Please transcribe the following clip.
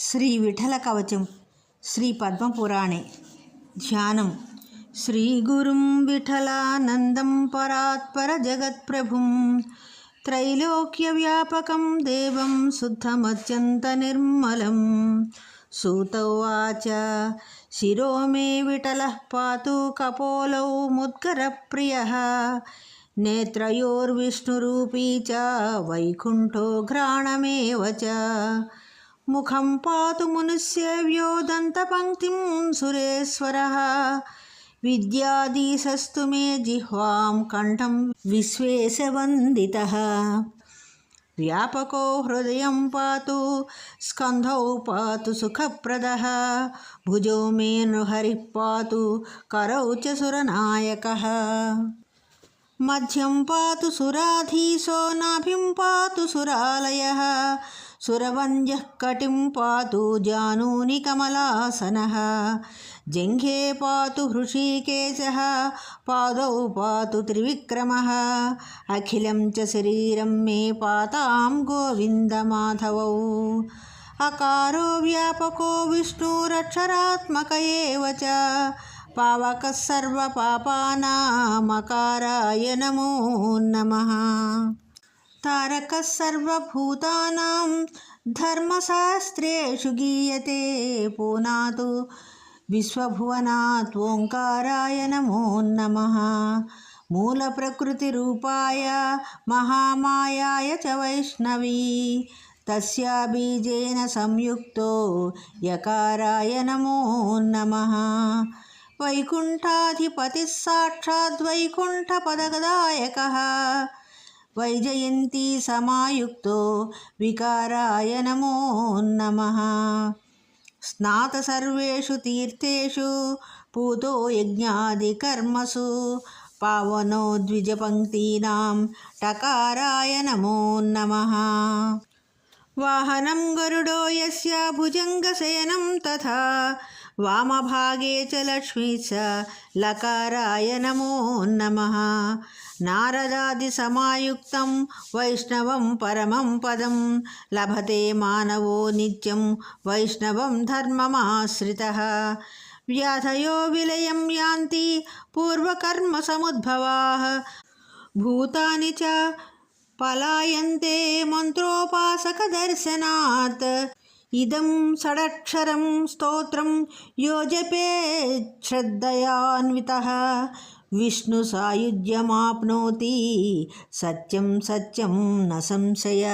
శ్రీ విఠల కవచం శ్రీ పద్మపురాణే. ధ్యానం. శ్రీ గురుం విఠలానందం పరాత్పర జగత్ప్రభుం త్రైలోక్య వ్యాపకం దేవం శుద్ధమత్యంత నిర్మలం. సూతవాచ శిరో మే విఠల పాతు కపోలౌ ముద్గరప్రియ. నేత్రయోర్విష్ణురూపీ చ వైకుంఠో ఘ్రాణమేవ చ. ముఖం పాతు మునుసేవ్యో దంతపంక్తిం సురేశ్వర. విద్యాధీశస్తు మే జిహ్వాం కంఠం విశ్వేశవందిత వ్యాపకో హృదయం పాతు స్కంధౌ పాతు సుఖప్రద. భుజో మే నృహరి పాతు కరౌ చ సురనాయక. మధ్యం పాతు సురాధీశో నాభిం పాతు సురాలయ. సురవంద్యः కటిం పాతు జానూని కమలాసనः జంఘే పాతు హృషీకేశः పాదౌ పాతు త్రివిక్రమः అఖిలం చ శరీరం మే పాతాం గోవిन्दమాధవౌ అకారో వ్యాపకో విష్ణురక్షరాత్మక ఏవ చ పావకः సర్వపాపానామకారాయ నమో నమः తారకः సర్వభూతానాం ధర్మశాస్త్రేషు గీయతే పూనాతు విశ్వభువనాత్ ఓంకారాయ నమో నమः మూలప్రకృతిరూపాయ మహామాయాయ చ వైష్ణవీ తస్యా బీజేన సంయుక్తో యకారాయ నమో నమः వైకుంఠాధిపతిः సాక్షాద్వైకుంఠపదగదాయకः వైజయంతి సమాయుక్తో వికారాయ నమో నమ. స్నాత సర్వేషు తీర్థేషు పూతో యజ్ఞాదికర్మసు పావనో ద్విజపంక్తీనాం టకారాయ నమో నమ. వాహనం గరుడో యస్య భుజంగశయనం తథా వామభాగే చ లక్ష్మీ చ లకారాయ నమో నమ. నారదాది సమాయుక్తం వైష్ణవం పరమం పదం. లభతే మానవో నిత్యం వైష్ణవం ధర్మమాశ్రిత. వ్యాధయో విలయం యాంతి పూర్వకర్మ సముద్భవా. భూతాని చ పలాయంతే మంత్రోపాసక దర్శనాత్. ఇదం షడక్షరం స్తోత్రం యోజపే శ్రద్ధయాన్విత విష్ణు సాయుధ్యమాప్నోతి సత్యం సత్యం న సంశయ